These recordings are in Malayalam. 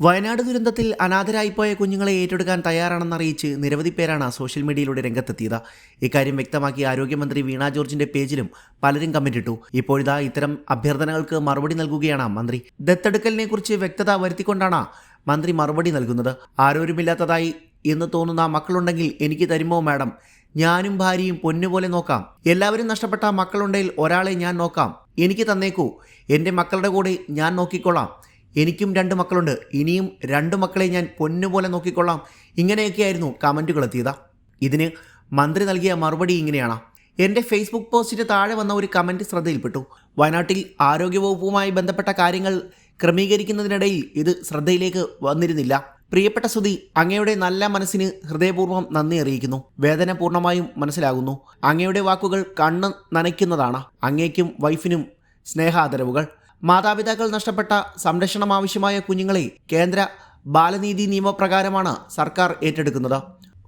വയനാട് ദുരന്തത്തിൽ അനാഥരായിപ്പോയ കുഞ്ഞുങ്ങളെ ഏറ്റെടുക്കാൻ തയ്യാറാണെന്നറിയിച്ച് നിരവധി പേരാണ് സോഷ്യൽ മീഡിയയിലൂടെ രംഗത്തെത്തിയത്. ഇക്കാര്യം വ്യക്തമാക്കി ആരോഗ്യമന്ത്രി വീണ ജോർജിന്റെ പേജിലും പലരും കമന്റിട്ടു ഇപ്പോഴിതാ ഇത്തരം അഭ്യർത്ഥനകൾക്ക് മറുപടി നൽകുകയാണ് മന്ത്രി. ദത്തെടുക്കലിനെ കുറിച്ച് വ്യക്തത വരുത്തിക്കൊണ്ടാണ് മന്ത്രി മറുപടി നൽകുന്നത്. ആരോരുമില്ലാത്തതായി എന്ന് തോന്നുന്ന മക്കളുണ്ടെങ്കിൽ എനിക്ക് തരുമോ മാഡം? ഞാനും ഭാര്യയും പൊന്നുപോലെ നോക്കാം. എല്ലാവരും നഷ്ടപ്പെട്ട മക്കളുണ്ടെങ്കിൽ ഒരാളെ ഞാൻ നോക്കാം. എനിക്ക് തന്നേക്കൂ. എന്റെ മക്കളുടെ കൂടെ ഞാൻ നോക്കിക്കൊള്ളാം. എനിക്കും രണ്ട് മക്കളുണ്ട്. ഇനിയും രണ്ട് മക്കളെ ഞാൻ പൊന്നുപോലെ നോക്കിക്കൊള്ളാം. ഇങ്ങനെയൊക്കെയായിരുന്നു കമന്റുകൾ എത്തിയത് ഇതിന് മന്ത്രി നൽകിയ മറുപടി ഇങ്ങനെയാണ്. എന്റെ ഫേസ്ബുക്ക് പോസ്റ്റിന് താഴെ വന്ന ഒരു കമന്റ് ശ്രദ്ധയിൽപ്പെട്ടു. വയനാട്ടിൽ ആരോഗ്യവകുപ്പുമായി ബന്ധപ്പെട്ട കാര്യങ്ങൾ ക്രമീകരിക്കുന്നതിനിടയിൽ ഇത് ശ്രദ്ധയിലേക്ക് വന്നിരുന്നില്ല. പ്രിയപ്പെട്ട സുധി അങ്ങയുടെ നല്ല മനസ്സിന് ഹൃദയപൂർവം നന്ദി അറിയിക്കുന്നു. വേദന പൂർണമായും മനസ്സിലാകുന്നു. അങ്ങയുടെ വാക്കുകൾ കണ്ണ് നനയ്ക്കുന്നതാണ്. അങ്ങേക്കും വൈഫിനും സ്നേഹാദരവുകൾ. മാതാപിതാക്കൾ നഷ്ടപ്പെട്ട സംരക്ഷണം ആവശ്യമായ കുഞ്ഞുങ്ങളെ കേന്ദ്ര ബാലനീതി നിയമപ്രകാരമാണ് സർക്കാർ ഏറ്റെടുക്കുന്നത്.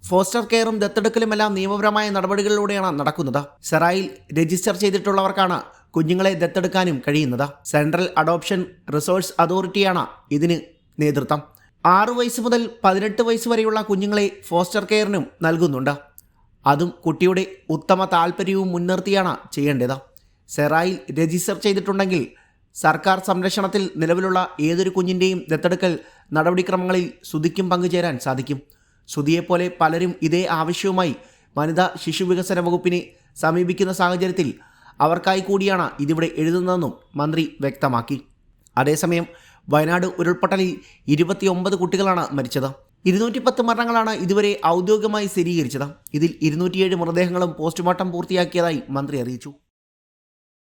ഫോസ്റ്റർ കെയറും ദത്തെടുക്കലുമെല്ലാം നിയമപരമായ നടപടികളിലൂടെയാണ് നടക്കുന്നത്. സെറായിൽ രജിസ്റ്റർ ചെയ്തിട്ടുള്ളവർക്കാണ് കുഞ്ഞുങ്ങളെ ദത്തെടുക്കാനും കഴിയുന്നത്. സെൻട്രൽ അഡോപ്ഷൻ റിസോഴ്സ് അതോറിറ്റിയാണ് ഇതിന് നേതൃത്വം. ആറു വയസ്സ് മുതൽ പതിനെട്ട് വയസ്സ് വരെയുള്ള കുഞ്ഞുങ്ങളെ ഫോസ്റ്റർ കെയറിനും നൽകുന്നുണ്ട്. അതും കുട്ടിയുടെ ഉത്തമ താല്പര്യവും മുൻനിർത്തിയാണ് ചെയ്യേണ്ടത്. സെറായിൽ രജിസ്റ്റർ ചെയ്തിട്ടുണ്ടെങ്കിൽ സർക്കാർ സംരക്ഷണത്തിൽ നിലവിലുള്ള ഏതൊരു കുഞ്ഞിന്റെയും ദത്തെടുക്കൽ നടപടിക്രമങ്ങളിൽ ശ്രുതിക്കും പങ്കുചേരാൻ സാധിക്കും. ശ്രുതിയെപ്പോലെ പലരും ഇതേ ആവശ്യവുമായി വനിതാ ശിശു വികസന വകുപ്പിനെ സമീപിക്കുന്ന സാഹചര്യത്തിൽ അവർക്കായി കൂടിയാണ് ഇതിവിടെ എഴുതുന്നതെന്നും മന്ത്രി വ്യക്തമാക്കി. അതേസമയം വയനാട് ഉരുൾപൊട്ടലിൽ ഇരുപത്തിയൊമ്പത് കുട്ടികളാണ് മരിച്ചത്. ഇരുന്നൂറ്റി പത്ത് മരണങ്ങളാണ് ഇതുവരെ ഔദ്യോഗികമായി സ്ഥിരീകരിച്ചത്. ഇതിൽ ഇരുന്നൂറ്റിയേഴ് മൃതദേഹങ്ങളും പോസ്റ്റ്മോർട്ടം പൂർത്തിയാക്കിയതായി മന്ത്രി അറിയിച്ചു.